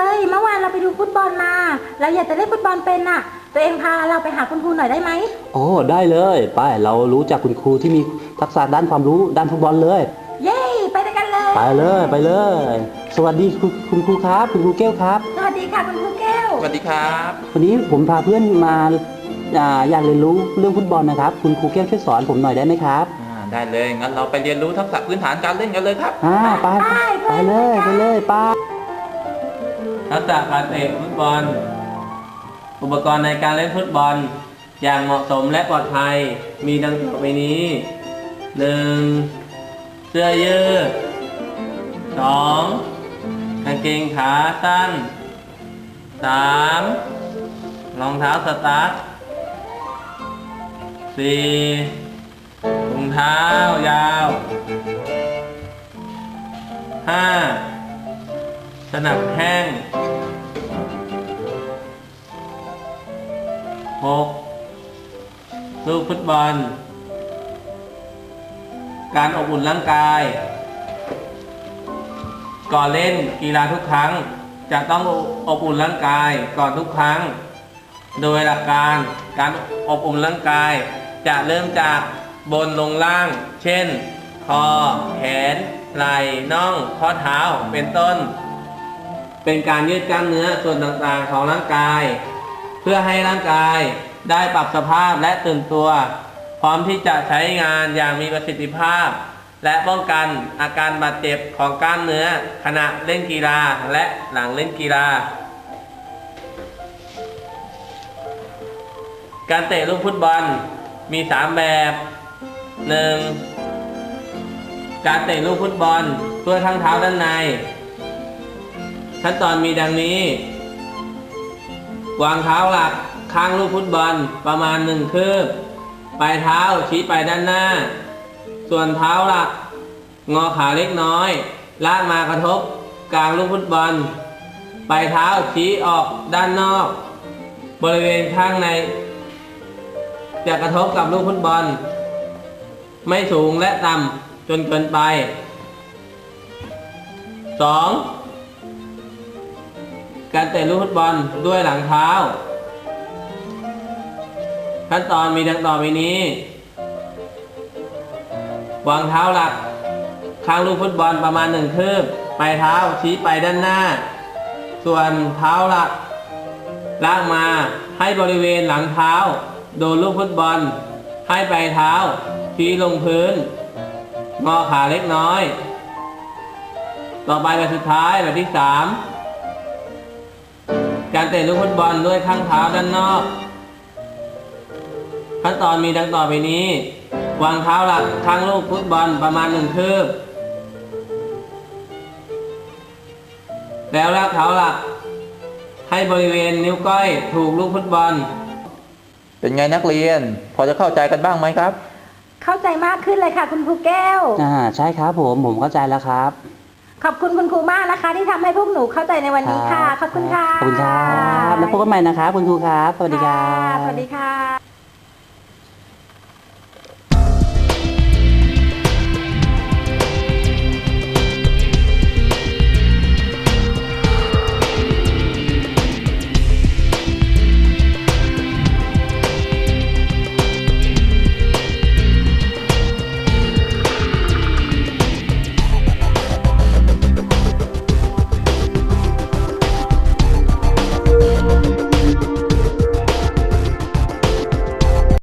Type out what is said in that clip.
เลยเมื่อวานเราไปดูฟุตบอลมา เราอยากจะเล่นฟุตบอลเป็นน่ะ ตัวเองพาเราไปหาคุณครูหน่อยได้ไหมโอ้ได้เลยไปเรารู้จักคุณครูที่มีทักษะด้านความรู้ด้านฟุตบอลเลย เย้ไปด้วยกันเลยไปเลยไปเลย สวัสดีคุณคุณครูครับ คุณครูแก้วครับ สวัสดีค่ะคุณครูแก้วสวัสดีครับ วันนี้ผมพาเพื่อนมาอ่าอยากเรียนรู้เรื่องฟุตบอลนะครับ คุณครูแก้วช่วยสอนผมหน่อยได้ไหมครับอ่าได้เลยงั้นเราไปเรียนรู้ทักษะพื้นฐานการเล่นกันเลยครับ อ่าไปไปเลยไปเลยไป ทักษะการเตะฟุตบอล อุปกรณ์ในการเล่นฟุตบอล อย่างเหมาะสมและปลอดภัยมีดังต่อไปนี้ 1. เสื้อยืด 2. กางเกงขาสั้น 3. รองเท้าสตั๊ด 4. ถุงเท้ายาว 5. สนับแข้ง 6. ลูกฟุตบอล การอบอุ่นร่างกาย ก่อนเล่นกีฬาทุกครั้ง จะต้องอบอุ่นร่างกายก่อนทุกครั้ง โดยหลักการการอบอุ่นร่างกาย จะเริ่มจากบนลงล่าง เช่น คอ แขน ไหล่น่องข้อเท้าเป็นต้น เป็นการยืดกล้ามเนื้อส่วนต่างๆของร่างกาย เพื่อให้ร่างกายได้ปรับสภาพและตื่นตัว พร้อมที่จะใช้งานอย่างมีประสิทธิภาพ และป้องกันอาการบาดเจ็บของกล้ามเนื้อ ขณะเล่นกีฬาและหลังเล่นกีฬา การเตะลูกฟุตบอลมี 3 แบบ 1. การเตะลูกฟุตบอลด้วยทั้งเท้าด้านใน ขั้นตอนมีดังนี้ วางเท้าหลักข้างลูกฟุตบอลประมาณหนึ่งคืบ ปลายเท้าชี้ไปด้านหน้า ส่วนเท้าหลัก งอขาเล็กน้อย ลากมากระทบ กลางลูกฟุตบอล ปลายเท้าชี้ออกด้านนอก บริเวณข้างใน จะกระทบกับลูกฟุตบอล ไม่สูงและต่ำจนเกินไป 2. การเตะลูกฟุตบอลด้วยหลังเท้า ขั้นตอนมีดังต่อไปนี้ วางเท้าหลักข้างลูกฟุตบอลประมาณหนึ่งคืบปลายเท้าชี้ไปด้านหน้า ส่วนเท้าหลักลากมาให้บริเวณหลังเท้า โดนลูกฟุตบอล ให้ปลายเท้าชี้ลงพื้น งอขาเล็กน้อย ต่อไปแบบสุดท้ายแบบที่3 การเตะลูกฟุตบอลด้วยข้างเท้าด้านนอก ขั้นตอนมีดังต่อไปนี้ วางเท้าหลักข้างลูกฟุตบอลประมาณหนึ่งคืบ แล้วลากเท้าหลัก ให้บริเวณนิ้วก้อยถูกลูกฟุตบอล เป็นไงนักเรียน พอจะเข้าใจกันบ้างไหมครับ เข้าใจมากขึ้นเลยค่ะคุณครูแก้ว อ่าใช่ครับผมผมเข้าใจแล้วครับ ขอบคุณคุณครูมากนะคะ ที่ทำให้พวกหนูเข้าใจในวันนี้ค่ะ ขอบคุณค่ะ ขอบคุณครับแล้วพบกันใหม่นะครับคุณครูครับ สวัสดีครับ สวัสดีค่ะ